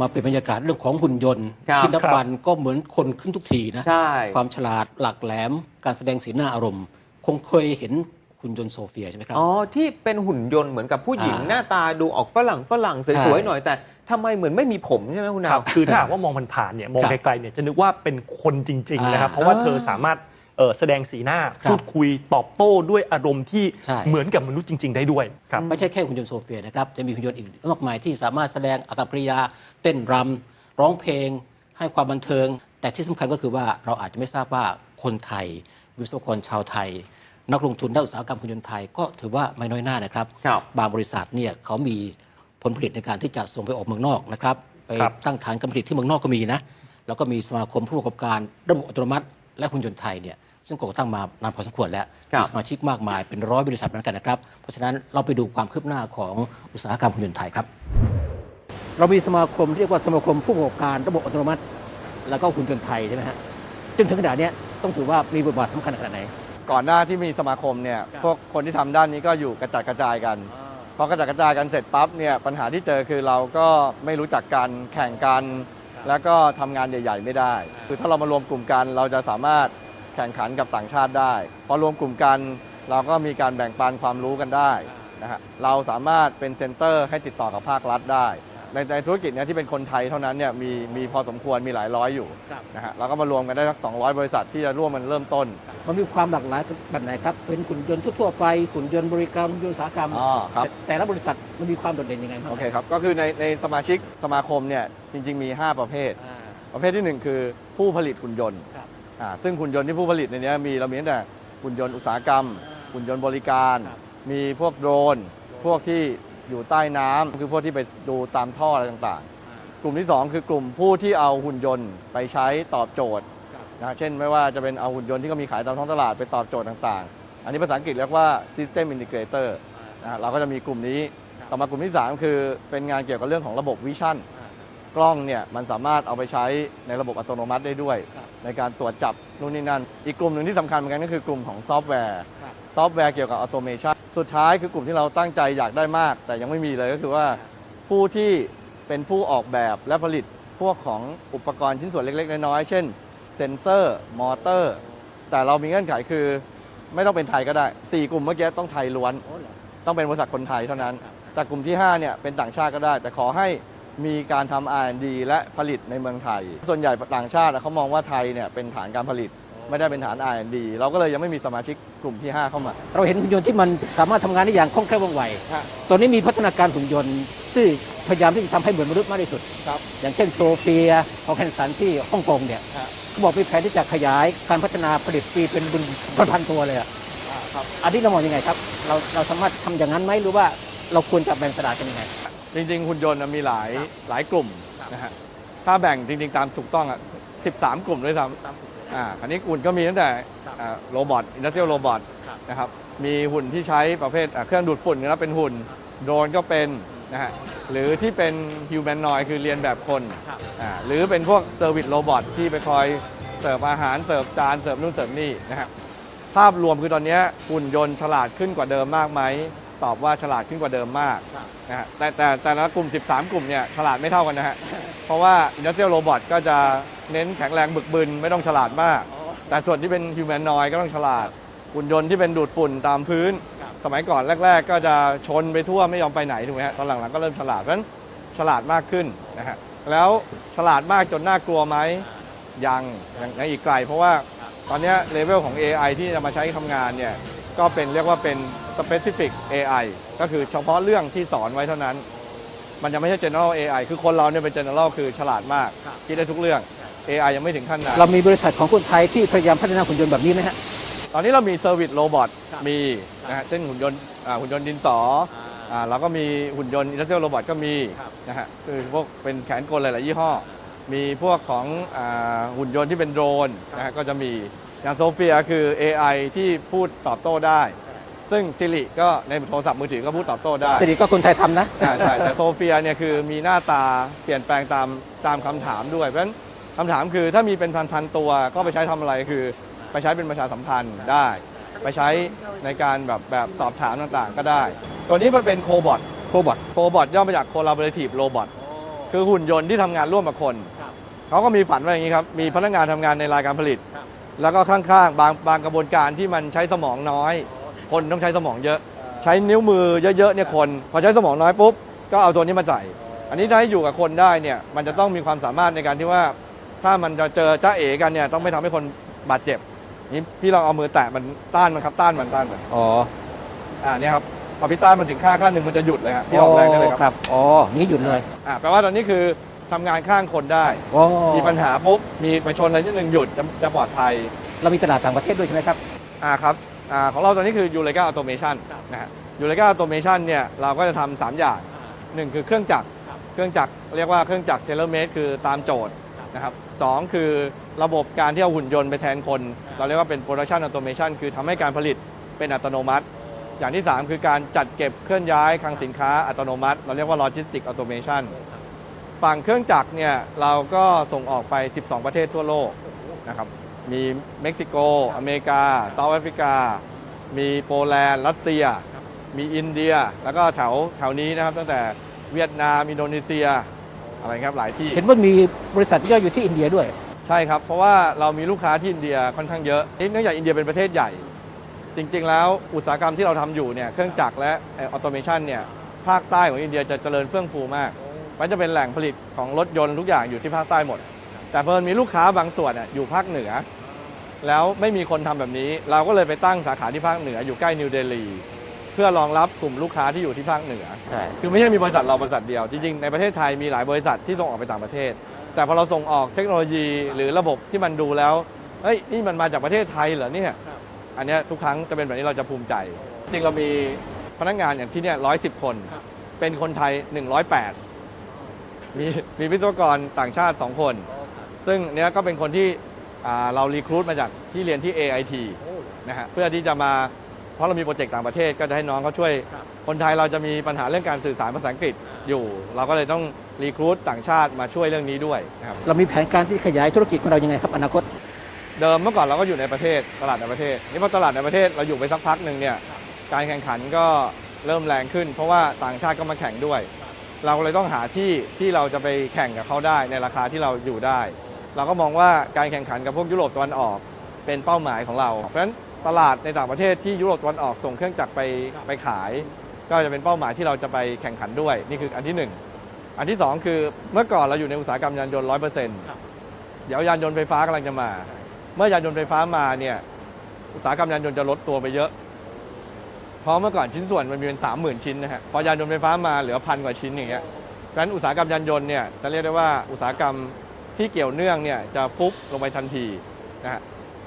มาเป็นบรรยากาศเรื่องของหุ่นยนต์ครับ ที่นับ วันก็เหมือนคนขึ้นทุกทีนะ ใช่ ความฉลาดหลักแหลม การแสดงสีหน้าอารมณ์ คงเคยเห็นหุ่นยนต์โซเฟียใช่ไหมครับ อ๋อ ที่เป็นหุ่นยนต์เหมือนกับผู้หญิงอ่าหน้าตาดูออกฝรั่งฝรั่งสใช่วยๆหน่อยแต่ทำไมเหมือนไม่มีผมใช่ไหมคุณคดารัว บคือถ้าหากว่ามองผ่านๆเนี่ยมองครับไกลๆเนี่ยจะนึกว่าเป็นคนจริงๆนะครับอ่าเพราะว่าเธอสามารถเอ่อ แสดงสีหน้าครับพูดคุยตอบโต้ด้วยอารมณ์ที่ใช่ เหมือนกับมนุษย์จริง ๆ ได้ด้วยครับ ไม่ใช่แค่หุ่นยนต์โซเฟียนะครับจะมีหุ่นยนต์อีกมากมายที่สามารถแสดงอากับกริยา เต้นรำร้องเพลง ให้ความบันเทิง แต่ที่สำคัญก็คือว่าเราอาจจะไม่ทราบว่าคนไทย วิศวกรชาวไทย นักลงทุนด้านอุตสาหกรรมหุ่นยนต์ไทยก็ถือว่าไม่น้อยหน้านะครับ ครับ บางบริษัทเนี่ยเขามีผลผลิตในการที่จะส่งไปออกเมืองนอกนะครับ ไปครับ ตั้งฐานการผลิตที่เมืองนอกก็มีนะ แล้วก็มีสมาคมผู้ประกอบการระบบอัตโนมัติ และหุ่นยนต์ไทยเนี่ยซึ่งก่อตั้งมานานพอสมควรแล้วครับ มีสมาชิกมากมายเป็นร้อยบริษัทเหมือนกันนะครับ เพราะฉะนั้นเราไปดูความคืบหน้าของอุตสาหกรรมหุ่นยนต์ไทยครับ เรามีสมาคมเรียกว่าสมาคมผู้ประกอบการระบบอัตโนมัติ แล้วก็หุ่นยนต์ไทยใช่ไหมฮะจนถึงขนาดเนี้ยต้องถือว่ามีบทบาทสำคัญขนาดไหน ก่อนหน้าที่มีสมาคมเนี่ยครับ พวกคนที่ทำด้านนี้ก็อยู่กระจัดกระจายกันพอกระจัดกระจายกันเสร็จปั๊บเนี่ยปัญหาที่เจอคือเราก็ไม่รู้จักกันแข่งกัน แล้วก็ทำงานใหญ่ ๆ ไม่ได้ คือถ้าเรามารวมกลุ่มกันเราจะสามารถแข่งขันกับต่างชาติได้ พอรวมกลุ่มกันเราก็มีการแบ่งปันความรู้กันได้นะฮะเราสามารถเป็นเซ็นเตอร์ให้ติดต่อกับภาครัฐได้ ในในธุรกิจเนี้ที่เป็นคนไทยเท่านั้นเนี่ยมีมีพอสมควรมีหลายร้อยอยู่ครับ นะฮะเราก็มารวมกันได้สัก 200 บริษัทที่จะร่วมมันเริ่มต้นมันมีความหลากหลายแบบไหนครับ เป็นหุ่นยนต์ทั่วๆไปหุ่นยนต์บริการหุ่นยนต์อุตสาหกรรม อ๋อครับ แต่แต่ละบริษัทมันมีความโดดเด่นยังไงบ้างโอเคครับ ก็คือในในสมาชิกสมาคมเนี่ยจริง ๆ มี 5 ประเภท อ่า ประเภททีหนึ่1 คือผู้ผลิตหุ่นยนต์ครับอ่าซึ่งหุ่นยนต์ที่ผู้ผลิตในเนี้ยมีเรามีตั้งแต่หุ่นยนต์อุตสาหกรรม หุ่นยนต์บริการ ครับมีพวกโดรน พวกที่ อยู่ใต้น้ำคือพวกที่ไปดูตามท่ออะไรต่างๆ กลุ่มที่ 2 คือกลุ่มผู้ที่เอาหุ่นยนต์ไปใช้ตอบโจทย์ครับนะฮะเช่นไม่ว่าจะเป็นเอาหุ่นยนต์ที่เขามีขายตามท้องตลาดไปตอบโจทย์ต่างๆ อันนี้ภาษาอังกฤษเรียกว่า system integrator นะฮะเราก็จะมีกลุ่มนี้ครับต่อมากลุ่มที่ 3 คือเป็นงานเกี่ยวกับเรื่องของระบบวิชั่นกล้องเนี่ยมันสามารถเอาไปใช้ในระบบอัตโนมัติได้ด้วยครับในการตรวจจับนู่นนี่นั่น อีกกลุ่มหนึ่งที่สำคัญเหมือนกันก็คือกลุ่มของซอฟต์แวร์ครับซอฟต์แวร์เกี่ยวกับออโตเมชัน สุดท้ายคือกลุ่มที่เราตั้งใจอยากได้มาก แต่ยังไม่มีเลยก็คือว่าผู้ที่เป็นผู้ออกแบบและผลิตพวกของอุปกรณ์ชิ้นส่วนเล็ก ๆ น้อยๆเช่น เซนเซอร์ มอเตอร์ แต่เรามีเงื่อนไขคือ ไม่ต้องเป็นไทยก็ได้ 4 กลุ่มเมื่อกี้ต้องไทยล้วน ต้องเป็นบริษัทคนไทยเท่านั้น แต่กลุ่มที่5เนี่ยเป็นต่างชาติก็ได้ แต่ขอให้มีการทำ R&D และผลิตในเมืองไทย ส่วนใหญ่ต่างชาติเขามองว่าไทยเนี่ยเป็นฐานการผลิต ไม่ได้เป็นฐาน R&D เราก็เลยยังไม่มีสมาชิกกลุ่มที่ 5 เข้ามา เราเห็นหุ่นยนต์ที่มันสามารถทำงานได้อย่างคล่องแคล่วว่องไว ฮะ ตอนนี้มีพัฒนาการหุ่นยนต์ที่พยายามที่จะทำให้เหมือนมนุษย์มากที่สุด ครับ อย่างเช่นโซเฟียของแคนสันที่ฮ่องกงเนี่ยฮะ เขาบอกมีแผนที่จะขยายการพัฒนาผลิตปีเป็นบุญพันๆตัวเลยอะครับ อันนี้เรามองยังไงครับ เราเราสามารถทำอย่างนั้นไหมหรือว่าเราควรจะแบ่งตลาดกันยังไง จริงๆ หุ่นยนต์น่ะมีหลายหลายกลุ่มนะฮะถ้าแบ่งจริงๆ ตามถูกต้องอะ13 กลุ่มด้วยซ้ำ อ่าอันนี้หุ่นก็มีตั้งแต่อ่าโรบอทอินดัสเทรียลโรบอทครับ นะครับมีหุ่นที่ใช้ประเภทอ่าเครื่องดูดฝุ่นก็เป็นหุ่นโดรนก็เป็นนะฮะหรือที่เป็นฮิวแมนนอยคือเรียนแบบคนครับ อ่าหรือเป็นพวกเซอร์วิสโรบอทที่ไปคอยเสิร์ฟอาหารเสิร์ฟจานเสิร์ฟนู่นเสิร์ฟนี่นะฮะภาพรวมคือตอนเนี้ยหุ่นยนต์ฉลาดขึ้นกว่าเดิมมากไหม ตอบว่าฉลาดขึ้นกว่าเดิมมากครับ นะฮะแต่แต่แต่ละกลุ่ม 13 กลุ่มเนี่ยฉลาดไม่เท่ากันนะฮะ เพราะว่า Industrial Robot ก็จะเน้นแข็งแรงบึกบึนไม่ต้องฉลาดมากแต่ส่วนที่เป็น Humanoid ก็ต้องฉลาดหุ่นยนต์ที่เป็นดูดฝุ่นตามพื้น ครับ สมัยก่อนแรก ๆ ก็จะชนไปทั่วไม่ยอมไปไหนถูกไหมฮะตอนหลังๆก็เริ่มฉลาดเพราะฉะนั้นฉลาดมากขึ้นนะฮะแล้วฉลาดมากจนน่ากลัวไหม ยังยังยังอีกไกล เพราะว่าตอนเนี้เลเวลของ AI ที่จะมาใช้ทำงานเนี่ยก็เป็นเรียกว่าเป็น specific AI ก็คือเฉพาะเรื่องที่สอนไว้เท่านั้น มันจะไม่ใช่ general AI คือคนเราเนี่ยเป็น general คือฉลาดมากครับคิดได้ทุกเรื่อง AI ยังไม่ถึงขั้นนั้นเรามีบริษัทของคนไทยที่พยายามพัฒนาหุ่นยนต์แบบนี้ไหมฮะตอนนี้เรามีเซอร์วิสโรบอทครับมีนะฮะเช่นหุ่นยนต์อ่าหุ่นยนต์ดินสออ่าเราก็มีหุ่นยนต์อินดัสเทรียลโรบอทก็มีครับนะฮะคือพวกเป็นแขนกลหลาย ๆ ยี่ห้อ มีพวกของอ่าหุ่นยนต์ที่เป็นโดรนนะฮะก็จะมีอย่างโซเฟียคือ AI ที่พูดตอบโต้ได้ ซึ่งซิริก็ในโทรศัพท์มือถือก็พูดตอบโต้ได้ สิริก็คนไทยทำนะ ใช่ใช่แต่โซเฟียเนี่ยคือมีหน้าตาเปลี่ยนแปลงตามตามคำถามด้วย เพราะฉะนั้นคำถามคือถ้ามีเป็นพันๆตัวก็ไปใช้ทำอะไรคือ ไปใช้เป็นประชาสัมพันธ์ได้ ไปใช้ในการแบบแบบสอบถามต่างๆ ก็ได้ ตัวนี้มันเป็นโคบอทโคบอทโคบอทย่อมาจาก collaborative robot คือหุ่นยนต์ที่ทำงานร่วมกับคนครับเขาก็มีฝันว่าอย่างนี้ครับ มีพนักงานทำงานในรายการผลิตครับแล้วก็ข้างๆ บางบางกระบวนการที่มันใช้สมองน้อย คนต้องใช้สมองเยอะ ใช้นิ้วมือเยอะๆเนี่ยคน พอใช้สมองน้อยปุ๊บก็เอาตัวนี้มาใส่ อันนี้ถ้าให้อยู่กับคนได้เนี่ยมันจะต้องมีความสามารถในการที่ว่า ถ้ามันจะเจอจ้าเอ๋กันเนี่ยต้องไม่ทำให้คนบาดเจ็บนี่พี่ลองเอามือแตะมันต้านมันครับต้านมันต้านมันอ๋ออ่าเนี่ยครับพอพี่ต้านมันถึงค่าขั้นหนึ่งมันจะหยุดเลยครับพี่ออกแรงได้เลยครับครับอ๋อนี่หยุดเลยอ่าแปลว่าตอนนี้คือทำงานข้างคนได้อ๋อมีปัญหาปุ๊บ มีไปชนอะไรนิดนึงหยุดจะจะปลอดภัย เรามีตลาดต่างประเทศด้วยใช่ไหมครับ อ่าครับ อ่าของเราตอนนี้คือยูเลกาออโตเมชันครับนะฮะยูเลกาออโตเมชันเนี่ยเราก็จะทำสามอย่างหนึ่งคือเครื่องจักรครับเครื่องจักรเรียกว่าเครื่องจักรเทเลเมตคือตามโจทย์ครับนะครับสองคือระบบการที่เอาหุ่นยนต์ไปแทนคน เราเรียกว่าเป็นโปรดักชันออโตเมชันคือทำให้การผลิตเป็นอัตโนมัติ อย่างที่ 3 คือการจัดเก็บเคลื่อนย้ายคลังสินค้าอัตโนมัติ เราเรียกว่าโลจิสติกออโตเมชันฝั่งเครื่องจักรเนี่ยเราก็ส่งออกไป 12 ประเทศทั่วโลกนะครับ มีเม็กซิโก อเมริกาเซาท์แอฟริกา มีโปแลนด์ รัสเซีย มีอินเดีย แล้วก็แถวแถวนี้นะครับ ตั้งแต่เวียดนาม อินโดนีเซีย อะไรครับหลายที่ เห็นว่ามีบริษัทย่อยอยู่ที่อินเดียด้วย ใช่ครับ เพราะว่าเรามีลูกค้าที่อินเดียค่อนข้างเยอะ เนื่องจากอินเดียเป็นประเทศใหญ่ จริง ๆ แล้วอุตสาหกรรมที่เราทำอยู่เนี่ย เครื่องจักรและออโตเมชันเนี่ย ภาคใต้ของอินเดียจะเจริญเฟื่องฟูมาก มันจะเป็นแหล่งผลิตของรถยนต์ทุกอย่างอยู่ที่ภาคใต้หมด แต่เพิ่นมีลูกค้าบางส่วนน่ะอยู่ภาคเหนือ แล้วไม่มีคนทำแบบนี้ เราก็เลยไปตั้งสาขาที่ภาคเหนืออยู่ใกล้นิวเดลีเพื่อรองรับกลุ่มลูกค้าที่อยู่ที่ภาคเหนือใช่คือไม่ใช่มีบริษัทเราบริษัทเดียว จริงๆ ในประเทศไทยมีหลายบริษัทที่ส่งออกไปต่างประเทศ แต่พอเราส่งออกเทคโนโลยีหรือระบบที่มันดูแล้ว เฮ้ย นี่มันมาจากประเทศไทยเหรอเนี่ย อันเนี้ยทุกครั้งจะเป็นแบบนี้เราจะภูมิใจ จริงเรามีพนักงานอย่างที่เนี่ยร้อยสิบคนครับเป็นคนไทย 108 มีมีวิศวกรต่างชาติ 2 คน ซึ่งเนี้ยก็เป็นคนที่อ่าเรารีครูดมาจากที่เรียนที่ AIT นะฮะเพื่อที่จะมาเพราะเรามีโปรเจกต์ต่างประเทศก็จะให้น้องเขาช่วยครับคนไทยเราจะมีปัญหาเรื่องการสื่อสารภาษาอังกฤษอยู่ เราก็เลยต้องรีครูดต่างชาติมาช่วยเรื่องนี้ด้วยนะครับเรามีแผนการที่ขยายธุรกิจของเรายังไงครับอนาคต เดิมเมื่อก่อนเราก็อยู่ในประเทศตลาดในประเทศนี่พอตลาดในประเทศเราอยู่ไปสักพักหนึ่งเนี่ยการแข่งขันก็เริ่มแรงขึ้น เพราะว่าต่างชาติก็มาแข่งด้วย เราก็เลยต้องหาที่ที่เราจะไปแข่งกับเขาได้ในราคาที่เราอยู่ได้ เราก็มองว่าการแข่งขันกับพวกยุโรปตะวันออกเป็นเป้าหมายของเรา เพราะฉะนั้นตลาดในต่างประเทศที่ยุโรปตะวันออกส่งเครื่องจักรไปไปขาย ก็จะเป็นเป้าหมายที่เราจะไปแข่งขันด้วย นี่คืออันที่หนึ่งอันที่สองคือเมื่อก่อนเราอยู่ในอุตสาหกรรมยานยนต์ร้อยเปอร์เซ็นต์เดี๋ยวยานยนต์ไฟฟ้ากำลังจะมา เมื่อยานยนต์ไฟฟ้ามาเนี่ยอุตสาหกรรมยานยนต์จะลดตัวไปเยอะ เพราะเมื่อก่อนชิ้นส่วนมันมีเป็นสามหมื่นชิ้นนะฮะพอยานยนต์ไฟฟ้ามาเหลือพันกว่าชิ้นอย่างเงี้ยเพราะฉะนั้นอุตสาหกรรมยานยนต์เนี่ยจะเรียกได้ว่าอุตสาหกรรม ที่เกี่ยวเนื่องเนี่ยจะฟุบลงไปทันทีนะฮะ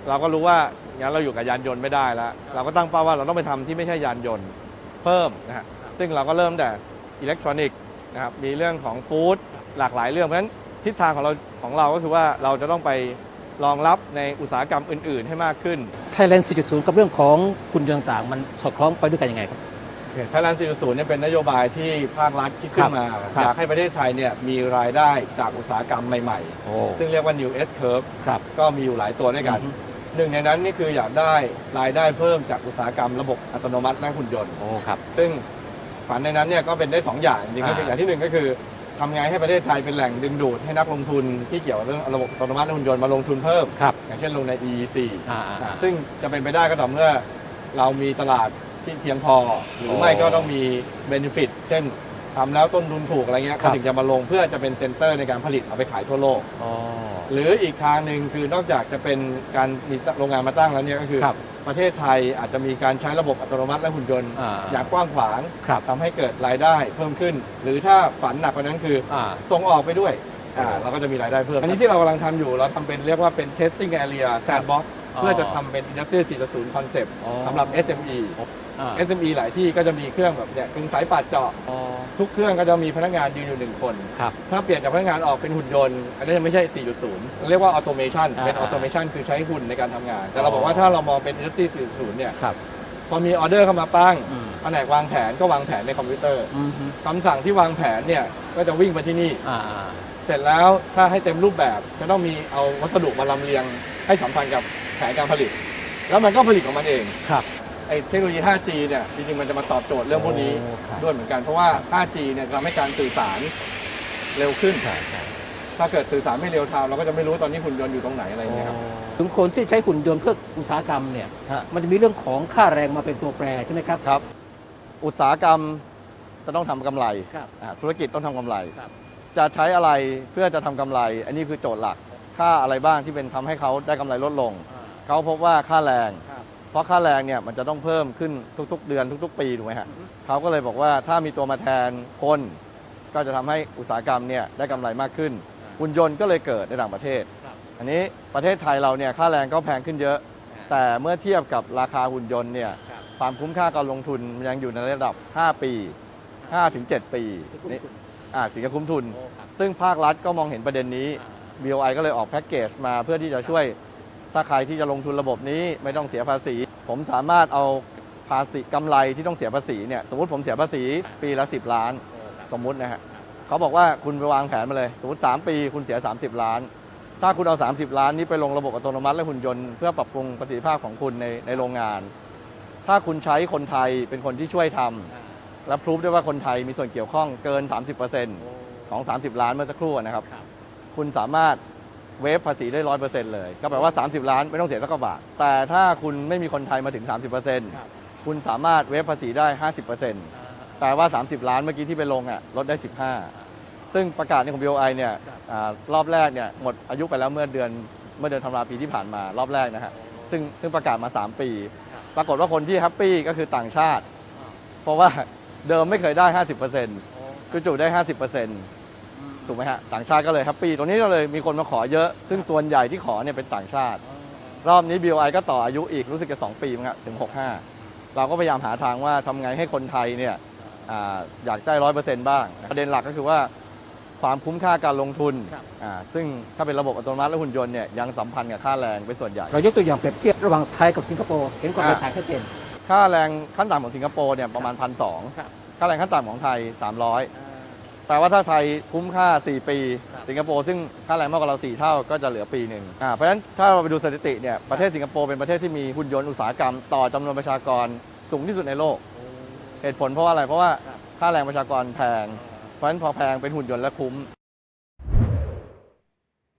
เราก็รู้ว่างั้นเราอยู่กับยานยนต์ไม่ได้แล้ว เราก็ตั้งเป้าว่าเราต้องไปทำที่ไม่ใช่ยานยนต์เพิ่มนะฮะซึ่งเราก็เริ่มแต่อิเล็กทรอนิกส์นะครับมีเรื่องของฟู้ดหลากหลายเรื่องเพราะฉะนั้นทิศทางของเราของเราก็คือว่าเราจะต้องไปรองรับในอุตสาหกรรมอื่น ๆ ให้มากขึ้น Thailand 4.0 กับเรื่องของคุณยนต์ต่างๆ มันสอดคล้องไปด้วยกันยังไงครับ ไทยแลนด์4.0เนี่ยเป็นนโยบายที่ภาครัฐคิดขึ้นมา ครับอยากให้ประเทศไทยเนี่ยมีรายได้จากอุตสาหกรรมใหม่โอ้ ๆ ซึ่งเรียกว่า new S curve ครับ ก็มีอยู่หลายตัวด้วยกัน อือฮึ หนึ่งในนั้นนี่คืออยากได้รายได้เพิ่มจากอุตสาหกรรมระบบอัตโนมัติและหุ่นยนต์ โอ้ครับ ซึ่งฝันในนั้นเนี่ยก็เป็นได้2อย่างจริงๆก็คืออ่าอย่างที่หนึ่งก็คือทำไงให้ประเทศไทยเป็นแหล่งดึงดูดให้นักลงทุนที่เกี่ยวกับเรื่องระบบอัตโนมัติและหุ่นยนต์มาลงทุนเพิ่ม ครับอย่างเช่นลงใน EEC อ่าอ่าอ่า ซึ่งจะเป็นไปได้ก็ต่อเมื่อเรามีตลาด ที่เพียงพอ หรือไม่ก็ต้องมีเบนฟิตเช่นทำแล้วต้นทุนถูกอะไรเงี้ยครัก็บถึงจะมาลงเพื่อจะเป็นเซ็นเตอร์ในการผลิตเอาไปขายทั่วโลก อ๋อ หรืออีกทางหนึ่งคือนอกจากจะเป็นการมีโรงงานมาตั้งแล้วเนี่ยก็คือ ครับประเทศไทยอาจจะมีการใช้ระบบอัตโนมัติและหุ่นยนต์อ่า อย่างกว้างขวางครับทำให้เกิดรายได้เพิ่มขึ้น หรือถ้าฝันหนักกว่านั้นคือ อ่า ส่งออกไปด้วยอ่าเราก็จะมีรายได้เพิ่ม อันนี้ที่เรากำลังทำอยู่เราทำเป็นเรียกว่าเป็น testing area sandbox อ๋อ เพื่อจะทำเป็น industry 4.0 concept อ๋อ สำหรับ SME อ่า SME หลายที่ก็จะมีเครื่องแบบเนี่ยกึ่งสายปาดเจาะ อ๋อทุกเครื่องก็จะมีพนักงานยืนอยู่หนึ่งคน ครับ ถ้าเปลี่ยนจากพนักงานออกเป็นหุ่นยนต์ อันนี้จะไม่ใใช่ 4.0 เรียกว่า automation อ่าเป็น automation คือใช้หุ่นในการทำงาน แต่เราบอกว่าถ้าเรามองเป็น industry 4.0 เนี่ย ครับ พอมีออเดอร์เข้ามาปั้งอืม แผนกวางแผนก็วางแผนในคอมพิวเตอร์อืมฮึคำสั่งที่วางแผนเนี่ยก็จะวิ่งไปที่นี่ อ่าอ่า เสร็จแล้วถ้าให้เต็มรูปแบบจะต้องมีเอาวัสดุมาลำเลียงให้สัมพันธ์กับ แผนการผลิต แล้วมันก็ผลิตของมันเองครับ ไอ้เทคโนโลยี 5G เนี่ยจริงๆ มันจะมาตอบโจทย์เรื่องพวกนี้โอ้ครับ ด้วยเหมือนกัน เพราะว่า 5G เนี่ยทำให้การสื่อสารเร็วขึ้น ใช่ใช่ถ้าเกิดสื่อสารไม่เร็วไทม์เราก็จะไม่รู้ว่าตอนนี้หุ่นยนต์อยู่ตรงไหนอะไรอย่างเงี้ยครับ ถึงคนที่ใช้หุ่นยนต์เพื่ออุตสาหกรรมเนี่ยฮะ มันจะมีเรื่องของค่าแรงมาเป็นตัวแปรใช่ไหมครับ ครับ อุตสาหกรรมจะต้องทำกำไรครับ อ่าธุรกิจต้องทำกำไร ครับ จะใช้อะไรเพื่อจะทำกำไร อันนี้คือโจทย์หลัก ค่าอะไรบ้างที่เป็นทำให้เขาได้กำไรลดลง เขาพบว่าค่าแรง ครับ เพราะค่าแรงเนี่ยมันจะต้องเพิ่มขึ้นทุกๆ เดือนทุก ๆ ปีถูกไหมฮะเขาก็เลยบอกว่าถ้ามีตัวมาแทนคน ก็จะทำให้อุตสาหกรรมเนี่ยได้กำไรมากขึ้นหุ่นยนต์ก็เลยเกิดในต่างประเทศ ครับ อันนี้ประเทศไทยเราเนี่ยค่าแรงก็แพงขึ้นเยอะ แต่เมื่อเทียบกับราคาหุ่นยนต์เนี่ยครับ ความคุ้มค่าการลงทุนมันยังอยู่ในระดับ 5 ปี 5-7ถึง7ปีนี่อ่าถึงจะคุ้มทุน โอ้ครับซึ่งภาครัฐก็มองเห็นประเด็นนี้ BOI ก็เลยออกแพ็กเกจมาเพื่อที่จะช่วย ถ้าใครที่จะลงทุนระบบนี้ไม่ต้องเสียภาษี ผมสามารถเอาภาษีกำไรที่ต้องเสียภาษีเนี่ยสมมติผมเสียภาษีปีละ 10 ล้าน สมมุตินะฮะเขาบอกว่าคุณไปวางแผนมาเลย สมมติ 3 ปีคุณเสีย 30 ล้าน ถ้าคุณเอา 30 ล้านนี้ไปลงระบบอัตโนมัติและหุ่นยนต์ เพื่อปรับปรุงประสิทธิภาพของคุณในในโรงงาน ถ้าคุณใช้คนไทยเป็นคนที่ช่วยทำและพรูฟได้ว่าคนไทยมีส่วนเกี่ยวข้องเกิน 30%ของ 30 ล้านเมื่อสักครู่นะครับครับคุณสามารถ เวฟภาษีได้ร้อยเปอร์เซ็นต์เลย ก็แปลว่า 30 ล้านไม่ต้องเสียสักกว่าบาทแต่ถ้าคุณไม่มีคนไทยมาถึง 30%คุณสามารถเวฟภาษีได้ 50%แปลว่า 30 ล้านเมื่อกี้ที่ไปลงอะลดได้ 15 ซึ่งประกาศในของ BOI เนี่ยอรอบแรกเนี่ยหมดอายุไปแล้วเมื่อเดือนเมื่อเดือนธันวาปีที่ผ่านมารอบแรกนะฮะซึ่งซึ่งประกาศมา 3 ปี ปรากฏว่าคนที่แฮปปี้ก็คือต่างชาติ เพราะว่าเดิมไม่เคยได้ 50%คือจุได้ 50% ถูกไหมฮะต่างชาติก็เลยแฮปปี้ตรงนี้ก็เลยมีคนมาขอเยอะ ซึ่งส่วนใหญ่ที่ขอเนี่ยเป็นต่างชาติ รอบนี้ BOI ก็ต่ออายุอีกรู้สึกจะ2ปีมั้งครับถึง 65 เราก็พยายามหาทางว่าทำไงให้คนไทยเนี่ยอาอยากได้ร้อยเปอร์เซ็นต์บ้าง ประเด็นหลักก็คือว่าความคุ้มค่าการลงทุนครับอ่าซึ่งถ้าเป็นระบบอัตโนมัติและหุ่นยนต์เนี่ยยังสัมพันธ์กับค่าแรงเป็นส่วนใหญ่ เรายกตัวอย่างเปรียบเทียบระหว่างไทยกับสิงคโปร์เห็นความแตกต่างชัดเจนค่าแรงขั้นต่ำของสิงคโปร์เนี่ยประมาณพันสองครับค่าแรงขั้นต่ำของไทย 300 แปลว่าถ้าไทยคุ้มค่า 4 ปีครับสิงคโปร์ซึ่งค่าแรงมากกว่าเรา 4 เท่าก็จะเหลือปีหนึ่งอ่าเพราะฉะนั้นถ้าเราไปดูสถิติเนี่ยประเทศสิงคโปร์เป็นประเทศที่มีหุ่นยนต์อุตสาหกรรมต่อจำนวนประชากรสูงที่สุดในโลก เหตุผลเพราะว่าอะไรเพราะว่าครับค่าแรงประชากรแพง เพราะฉะนั้นพอแพงเป็นหุ่นยนต์และคุ้ม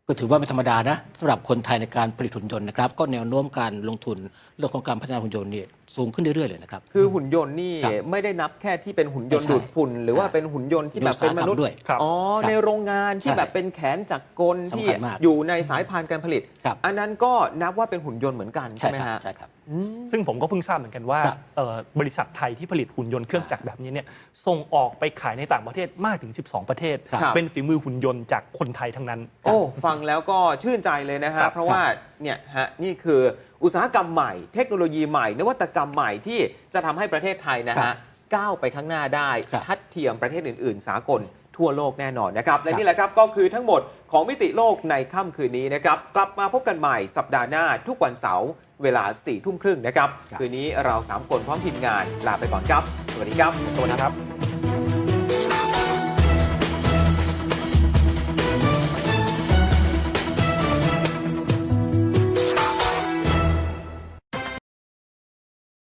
ก็ถือว่าไม่ธรรมดานะสำหรับคนไทยในการผลิตหุ่นยนต์นะครับ ก็แนวโน้มการลงทุนเรื่องของการพัฒนาหุ่นยนต์เนี่ย สูงขึ้นเรื่อยๆเลยนะครับ คือหุ่นยนต์นี่ครับไม่ได้นับแค่ที่เป็นหุ่นยนต์ไม่ใช่ดูดฝุ่น หรือว่าเป็นหุ่นยนต์ที่แบบเป็นมนุษย์มีอุตสาหกรรมด้วยครับ อ๋อครับในโรงงานที่ใช่แบบเป็นแขนจักรกลสำคัญที่มากอยู่ในสายพานการผลิต ครับ อันนั้นก็นับว่าเป็นหุ่นยนต์เหมือนกันใช่ไหมครัฮะใช่ครับ อืม ซึ่งผมก็เพิ่งทราบเหมือนกันว่าครับเอ่อบริษัทไทยที่ผลิตหุ่นยนต์เครื่องจักรแบบนี้เนี่ยส่งออกไปขายในต่างประเทศมากถึง 12 ประเทศ ครับ เป็นฝีมือหุ่นยนต์จากคนไทยทั้งนั้น โอ้ ฟังแล้วก็ชื่นใจเลยนะครัฮะ บเพราะว่าเนี่ยฮะนี่คือ อุตสาหกรรมใหม่ เทคโนโลยีใหม่ นวัตกรรมใหม่ที่จะทำให้ประเทศไทยนะครัฮะบก้าวไปข้างหน้าได้ครับทัดเทียมประเทศอื่น ๆ สากลทั่วโลกแน่นอนนะครับ และครับนี่แหละครับก็คือทั้งหมดของมิติโลกในค่ำคืนนี้นะครับ กลับมาพบกันใหม่สัปดาห์หน้าทุกวันเสาร์เวลา4ี่ทุ่มครึ่งนะครับ คืนนี้เราสามคนพร้อมทีมงานลาไปก่อนครับ สวัสดีครับ สวัสดีครับ